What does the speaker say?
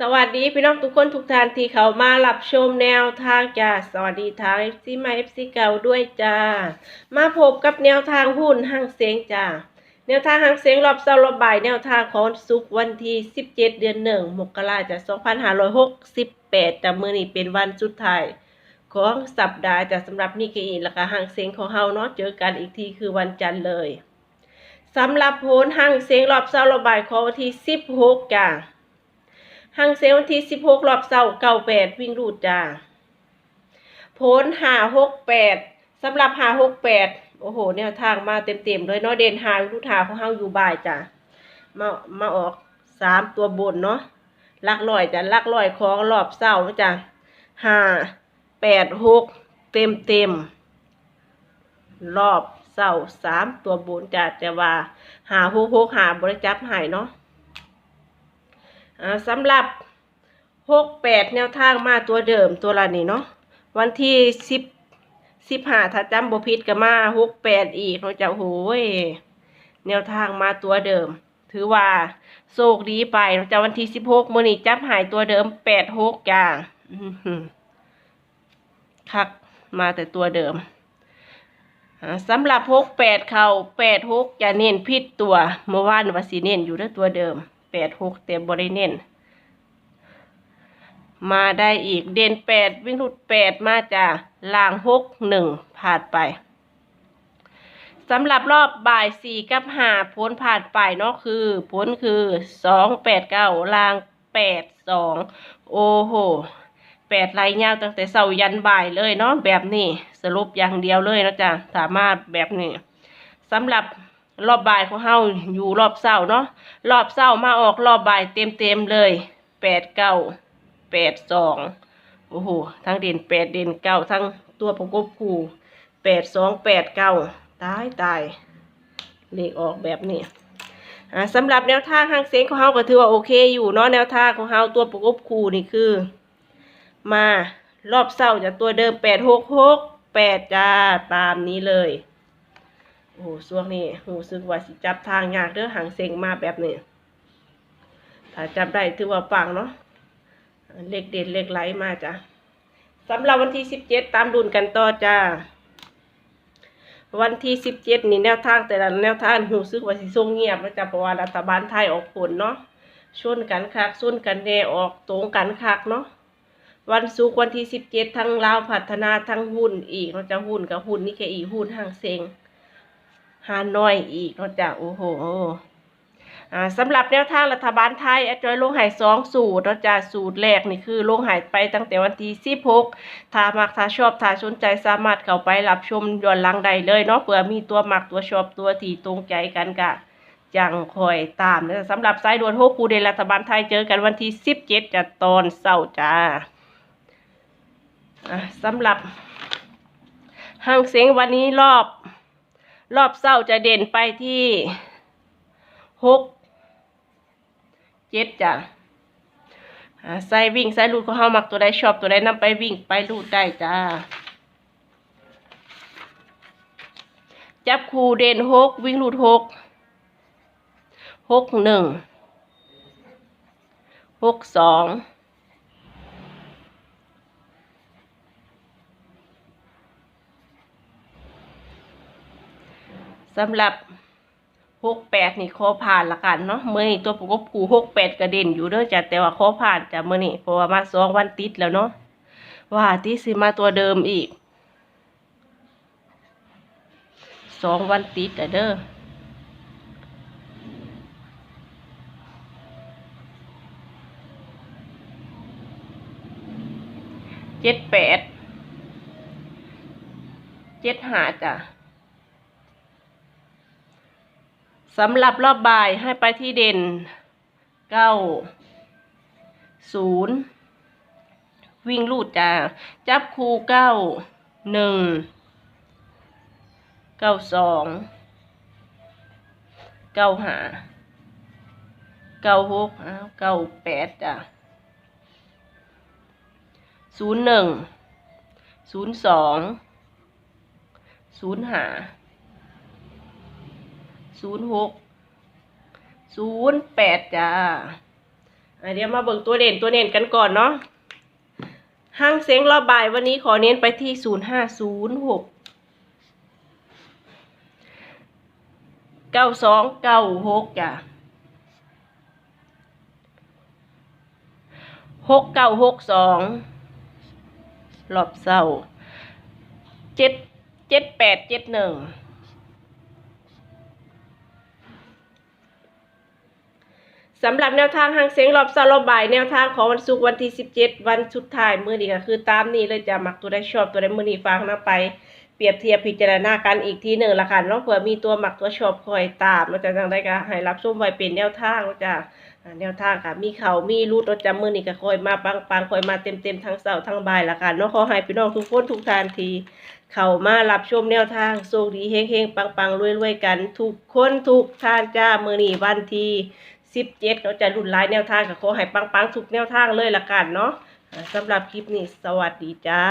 สวัสดีพี่น้องทุกคนทุกท่านที่เขามารับชมแนวทางจ้าสวัสดีทาง FC มา FC เก่าด้วยจ้ามาพบกับแนวทางหุ้นห้างเสียงจ้าแนวทางห้างเสียงรอบเสาร์รอบบ่ายแนวทางของสุกวันที่ 17 เดือนหนึ่งมกราจ้ะ2568แต่มือนี้เป็นวันสุดท้ายของสัปดาห์จ้ะสำหรับนิเกอีแล้วก็ห้างเสียงของเฮาเนาะเจอกันอีกทีคือวันจันทร์เลยสำหรับโหนห้างเสียงรอบเสาร์รอบบ่ายของวันที่ 16จ้า หังเซลวันที่สิบหกรอบเสาเก้าแปดวิ่งรูดจ้าโพนหาหกแปดสำหรับหาหกแปดโอ้โหแนวทางมาเต็มๆเลยเนาะเด่นหารูดหาของเฮาอยู่บ่ายจ้ะมามาออกสามตัวบนเนาะลักลอยจ้ะลักลอยของรอบเสาเนาจ้ะห้าแปดหกเต็มเต็มรอบเสาสามตัวบนจ้ะแต่ว่าหาหกหกหาบริจับหายเนาะ สำหรับหกแปดแนวทางมาตัวเดิมตัวละนี่เนาะวันที่สิบสิบห้าถ้าจำบ่ผิดก็มาหกแปดอีกเนาจะโหยแนวทางมาตัวเดิม ถือว่าโชคดีไปเนาจะวันที่สิบหกมือนี้จับหายตัวเดิมแปดหกจ้าคักมาแต่ตัวเดิมสำหรับหกแปดเขาแปดหกจะเน้นผิดตัวเมื่อวานว่าสิเน้นอยู่เด้อตัวเดิม แปดหกเต็มบริเน้นมาได้อีกเด่นแปดวิ่งหลุดแปดมาจากลางหกหนึ่งผ่านไปสำหรับรอบบ่ายสี่กับห้าผลผ่านไปเนาะคือผลคือสองแปดเก้าลางแปดสองโอ้โหแปดไลายยาวตั้งแต่เสายันบ่ายเลยเนาะแบบนี้สรุปอย่างเดียวเลยนะจ๊ะสามารถแบบนี้สำหรับ รอบบ่ายของเฮาอยู่รอบเสาร์เนาะรอบเศร้ามาออกรอบบ่ายเต็มเต็มๆเลยแปดเก้าแปดสองโอ้โหทั้งเด่นแปดเด่นเก้าทั้งตัวประกบคู่แปดสองแปดเก้าตายตายเลขออกแบบนี้อ่าสำหรับแนวทางทางเสียงของเฮาก็ถือว่าโอเคอยู่เนาะแนวทางของเฮาตัวประกบคู่นี่คือ มารอบเศร้าจากตัวเดิมแปดหกหกแปดจ้าตามนี้เลย โอ้โหช่วงนี้รู้สึกว่าสิจับทางยากเด้อหางเซ็งมาแบบนี้ถ้าจับได้ถือว่าปังเนาะเลขเด็ดเลขไหลมาจ้ะสำหรับวันที่สิบเจ็ดตามดุลกันต่อจ้าวันที่สิบเจ็ดนี่แนวทางแต่ละแนวทางรู้สึกว่าสิทรงเงียบนะจ๊ะเพราะว่ารัฐบาลไทยออกผลเนาะชนกันคักส้นกันแน่ออกตรงกันคักเนาะวันศุกร์วันที่สิบเจ็ดทั้งลาวพัฒนาทั้งหุ้นอีกเราจะหุ้นกับหุ้นนี่แค่อีหุ้นห้างเซ็ง ฮานอยอีกเนาะจ้ะโอ้โหอ่าสำหรับแนวทางรัฐบาลไทยแอดจอยลงหายสองสูตรเนาะจ้ะสูตรแรกนี่คือลงหายไปตั้งแต่วันที่สิบหกถ้ามักถ้าชอบถ้าสนใจสามารถเข้าไปรับชมย้อนหลังได้เลยเนาะเผื่อมีตัวมักตัวชอบตัวที่ตรงใจกันกะจังคอยตามนะสำหรับสายด่วนโฮคูเดนรัฐบาลไทยเจอกันวันที่สิบเจ็ดจะตอนเสาร์จ้าสำหรับห้างเสียงวันนี้รอบ รอบเศร้าจะเด่นไปที่หกเจ็ดจ้ะอ่าใส่วิ่งใส่ลูดของเฮามักตัวใดชอบตัวใดนำไปวิ่งไปลูดได้จ้า จับคู่เด่นหกวิ่งลูดหกหกหนึ่งหกสอง สำหรับหกแปดนี่ขอผ่านละกันเนาะเมื่อนี้ตัวประกบคูหกแปดกระเด็นอยู่เด้อจ้ะแต่ว่าขอผ่านจ้ะเมื่อนี้เพราะว่ามาสองวันติดแล้วเนาะว่าติดสิมาตัวเดิมอีกสองวันติดอะเด้อเจ็ดแปดเจ็ดหาจ้ะ สำหรับรอบบ่ายให้ไปที่เด่นเก้าศูนย์วิ่งลูดจ้า จับคูเก้าหนึ่งเก้าสองเก้าหาเก้าหกเก้าแปดจ้าศูนย์หนึ่งศูนย์สองศูนย์หา ศูนย์หกศูนย์แปดจ้าอะเดี๋ยวมาเบิ่งตัวเด่นตัวเด่นกันก่อนเนาะห้างเสียงรอบบ่ายวันนี้ขอเน้นไปที่ศูนย์ห้าศูนย์หกเก้าสองเก้าหกจ้ะหกเก้าหกสองรอบเศร้าเจ็ดเจ็ดแปดเจ็ดหนึ่ง สำหรับแนวทางหางเสียงรอบสารบบ่ายแนวทางของวันศุกร์วันที่ 17 วันสุดท้ายมือนี้ก็คือตามนี้เลยจะมักตัวได้ชอบตัวได้มือนี้ฟังนะไป เปรียบเทียบพิจารณากันอีกทีหนึ่งละค่ะเนาะเผื่อมีตัวหมักตัวชอบคอยตามมาจากทางใดก็ให้รับชมไว้เป็นแนวทางว่าจะแนวทางค่ะมีเขามีรูดเรถจำมื้อนี้ก็คอยมาปังปังคอยมาเต็มเต็มทั้งเสาทั้งบ่ายละค่ะเนาะขอให้พี่น้องทุกคนทุกทานทีเข้ามารับชมแนวทางโชคดีเฮงๆปังๆรวยๆกัน ทุกคนทุกทานจ้ามือนี้วันที่ สิบเจ็ดเราจะรุ่นลายแนวทางกับขอให้ปังๆทุกแนวทางเลยละกันเนาะสำหรับคลิปนี้สวัสดีจ้า